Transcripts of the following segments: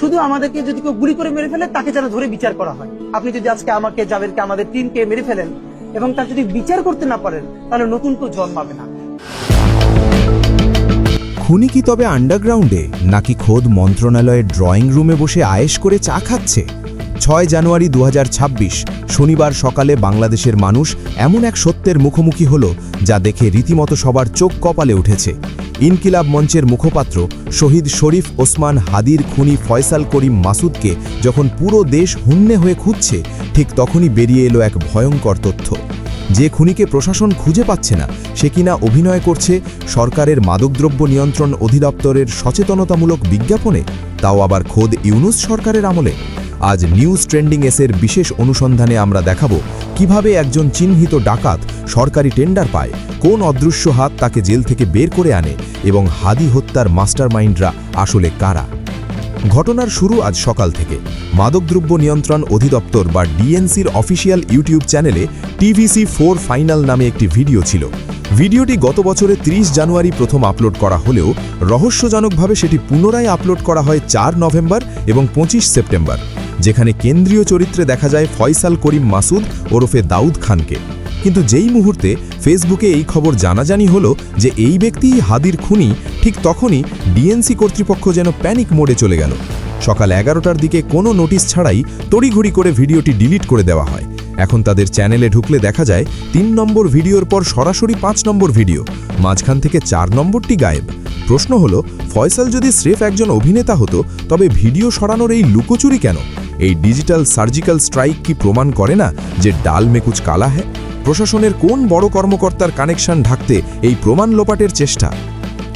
শুধু আমাদেরকে যদি কেউ গুলি করে মেরে ফেলে, তাকে যেন ধরে বিচার করা হয়। আপনি যদি আজকে আমাকে, জাবেরকে, আমাদের টিমকে মেরে ফেলেন এবং তার যদি বিচার করতে না পারেন, তাহলে নতুন কেউ জন্মাবে না। খুনি কি তবে আন্ডারগ্রাউন্ডে নাকি খোদ মন্ত্রণালয়ের ড্রয়িং রুমে বসে আয়েশ করে চা খাচ্ছে? ছয় জানুয়ারি দু হাজার ছাব্বিশ, শনিবার সকালে বাংলাদেশের মানুষ এমন এক সত্যের মুখোমুখি হল, যা দেখে রীতিমতো সবার চোখ কপালে উঠেছে। ইনকিলাব মঞ্চের মুখপাত্র শহীদ শরীফ ওসমান হাদির খুনি ফয়সাল করিম মাসুদকে যখন পুরো দেশ হুন্নে হয়ে খুঁজছে, ঠিক তখনই বেরিয়ে এলো এক ভয়ঙ্কর তথ্য। যে খুনিকে প্রশাসন খুঁজে পাচ্ছে না, সে কিনা অভিনয় করছে সরকারের মাদকদ্রব্য নিয়ন্ত্রণ অধিদপ্তরের সচেতনতামূলক বিজ্ঞাপনে, তাও আবার খোদ ইউনুস সরকারের আমলে। আজ নিউজ ট্রেন্ডিং এসের বিশেষ অনুসন্ধানে আমরা দেখাবো কীভাবে একজন চিহ্নিত ডাকাত সরকারি টেন্ডার পায়, কোন অদৃশ্য হাত তাকে জেল থেকে বের করে আনে এবং হাদি হত্যার মাস্টারমাইন্ডরা আসলে কারা? ঘটনার শুরু আজ সকাল থেকে। মাদকদ্রব্য নিয়ন্ত্রণ অধিদপ্তর বা ডিএনসির অফিসিয়াল ইউটিউব চ্যানেলে টিভিসি ফোর ফাইনাল নামে একটি ভিডিও ছিল। ভিডিওটি গত বছরে ৩০ জানুয়ারি প্রথম আপলোড করা হলেও রহস্যজনকভাবে সেটি পুনরায় আপলোড করা হয় চার নভেম্বর এবং পঁচিশ সেপ্টেম্বর। যেখানে কেন্দ্রীয় চরিত্রে দেখা যায় ফয়সাল করিম মাসুদ ওরফে দাউদ খানকে। কিন্তু যেই মুহূর্তে ফেসবুকে এই খবর জানাজানি হলো যে এই ব্যক্তিই হাদির খুনি, ঠিক তখনই ডিএনসি কর্তৃপক্ষ যেন প্যানিক মোডে চলে গেল। সকাল এগারোটার দিকে কোনো নোটিশ ছাড়াই তড়িঘড়ি করে ভিডিওটি ডিলিট করে দেওয়া হয়। এখন তাদের চ্যানেলে ঢুকলে দেখা যায় তিন নম্বর ভিডিওর পর সরাসরি পাঁচ নম্বর ভিডিও, মাঝখান থেকে চার নম্বরটি গায়েব। প্রশ্ন হলো, ফয়সাল যদি স্রেফ একজন অভিনেতা হতো, তবে ভিডিও সরানোর এই লুকোচুরি কেন? এই ডিজিটাল সার্জিক্যাল স্ট্রাইক কি প্রমাণ করে না যে ডাল মেকুচ কালা হ্যাঁ প্রশাসনের কোন বড় কর্মকর্তার কানেকশন ঢাকতে এই প্রমাণ লোপাটের চেষ্টা?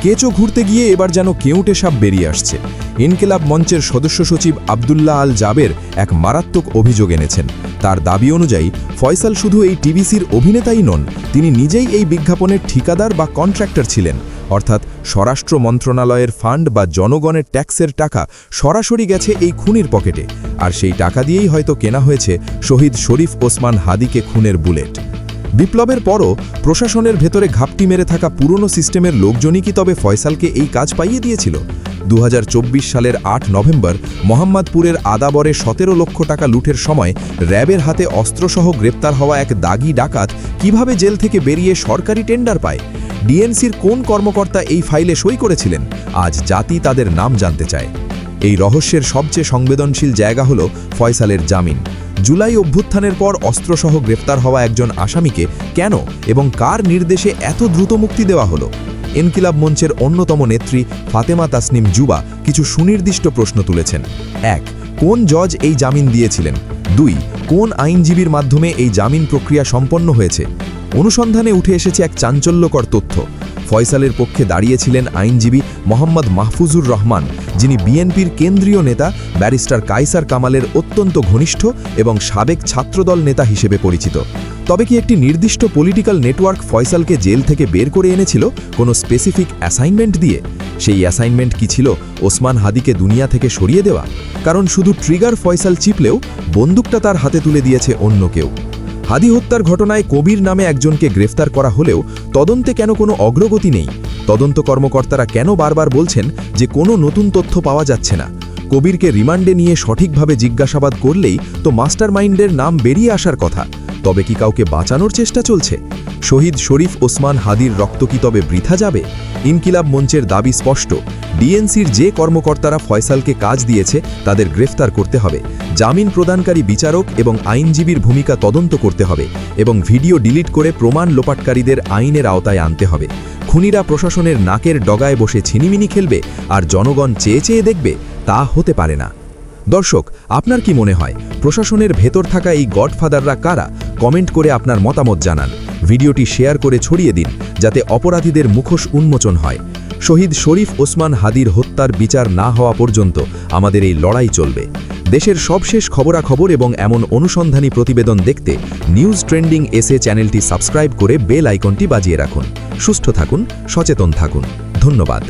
কেচো ঘুরতে গিয়ে এবার যেন কেউটে সাপ বেরিয়ে আসছে? ইনকেলাব মঞ্চের সদস্য সচিব আবদুল্লাহ আল জাবের এক মারাত্মক অভিযোগ এনেছেন। তার দাবি অনুযায়ী, ফয়সাল শুধু এই টিভিসির অভিনেতাই নন, তিনি নিজেই এই বিজ্ঞাপনের ঠিকাদার বা কন্ট্রাক্টর ছিলেন। অর্থাৎ স্বরাষ্ট্র মন্ত্রণালয়ের ফান্ড বা জনগণের ট্যাক্সের টাকা সরাসরি গেছে এই খুনির পকেটে, আর সেই টাকা দিয়েই হয়তো কেনা হয়েছে শহীদ শরীফ ওসমান হাদিকে খুনের বুলেট। বিপ্লবের পরও প্রশাসনের ভেতরে ঘাপটি মেরে থাকা পুরনো সিস্টেমের লোকজনই কি তবে ফয়সালকে এই কাজ পাইয়ে দিয়েছিল? দু হাজার চব্বিশ সালের আট নভেম্বর মোহাম্মদপুরের আদাবরে সতেরো লক্ষ টাকা লুঠের সময় র্যাবের হাতে অস্ত্রসহ গ্রেপ্তার হওয়া এক দাগি ডাকাত কীভাবে জেল থেকে বেরিয়ে সরকারি টেন্ডার পায়? ডিএনসির কোন কর্মকর্তা এই ফাইলে সই করেছিলেন? আজ জাতি তাদের নাম জানতে চায়। এই রহস্যের সবচেয়ে সংবেদনশীল জায়গা হল ফয়সালের জামিন। জুলাই অভ্যুত্থানের পর অস্ত্রসহ গ্রেপ্তার হওয়া একজন আসামিকে কেন এবং কার নির্দেশে এত দ্রুত মুক্তি দেওয়া হলো? এনকিলাব মঞ্চের অন্যতম নেত্রী ফাতেমা তাসনিম জুবা কিছু সুনির্দিষ্ট প্রশ্ন তুলেছেন। এক, কোন জজ এই জামিন দিয়েছিলেন? দুই, কোন আইনজীবীর মাধ্যমে এই জামিন প্রক্রিয়া সম্পন্ন হয়েছে? অনুসন্ধানে উঠে এসেছে এক চাঞ্চল্যকর তথ্য। ফয়সালের পক্ষে দাঁড়িয়েছিলেন আইনজীবী মোহাম্মদ মাহফুজুর রহমান, যিনি বিএনপির কেন্দ্রীয় নেতা, ব্যারিস্টার কাইসার কামালের অত্যন্ত ঘনিষ্ঠ এবং সাবেক ছাত্রদল নেতা হিসেবে পরিচিত। তবে কি একটি নির্দিষ্ট পলিটিক্যাল নেটওয়ার্ক ফয়সালকে জেল থেকে বের করে এনেছিল কোনো স্পেসিফিক অ্যাসাইনমেন্ট দিয়ে? সেই অ্যাসাইনমেন্ট কি ছিল ওসমান হাদিকে দুনিয়া থেকে সরিয়ে দেওয়া? কারণ শুধু ট্রিগার ফয়সাল চিপলেও বন্দুকটা তার হাতে তুলে দিয়েছে অন্য কেউ। হাদি হত্যার ঘটনায় কবির নামে একজনকে গ্রেফতার করা হলেও তদন্তে কেন কোনো অগ্রগতি নেই? তদন্ত কর্মকর্তারা কেন বারবার বলছেন যে কোনো নতুন তথ্য পাওয়া যাচ্ছে না? কবিরকে রিমান্ডে নিয়ে সঠিকভাবে জিজ্ঞাসাবাদ করলেই তো মাস্টার মাইন্ডের নাম বেরিয়ে আসার কথা। তবে কি কাউকে বাঁচানোর চেষ্টা চলছে? শহীদ শরীফ ওসমান হাদির রক্ত কি তবে বৃথা যাবে? ইনকিলাব মঞ্চের দাবি স্পষ্ট। ডিএনসির যে কর্মকর্তারা ফয়সালকে কাজ দিয়েছে, তাদের গ্রেফতার করতে হবে। জামিন প্রদানকারী বিচারক এবং আইনজীবীর ভূমিকা তদন্ত করতে হবে এবং ভিডিও ডিলিট করে প্রমাণ লোপাটকারীদের আইনের আওতায় আনতে হবে। খুনিরা প্রশাসনের নাকের ডগায় বসে ছিনিমিনি খেলবে আর জনগণ চেয়ে চেয়ে দেখবে, তা হতে পারে না। দর্শক, আপনার কি মনে হয়, প্রশাসনের ভেতর থাকা এই গডফাদাররা কারা? কমেন্ট করে আপনার মতামত জানান। ভিডিওটি শেয়ার করে ছড়িয়ে দিন, যাতে অপরাধীদের মুখোশ উন্মোচন হয়। শহীদ শরীফ ওসমান হাদির হত্যার বিচার না হওয়া পর্যন্ত আমাদের এই লড়াই চলবে। দেশের সবশেষ খবরাখবর এবং এমন অনুসন্ধানী প্রতিবেদন দেখতে নিউজ ট্রেন্ডিং এসে চ্যানেলটি সাবস্ক্রাইব করে বেল আইকনটি বাজিয়ে রাখুন। সুস্থ থাকুন, সচেতন থাকুন। ধন্যবাদ।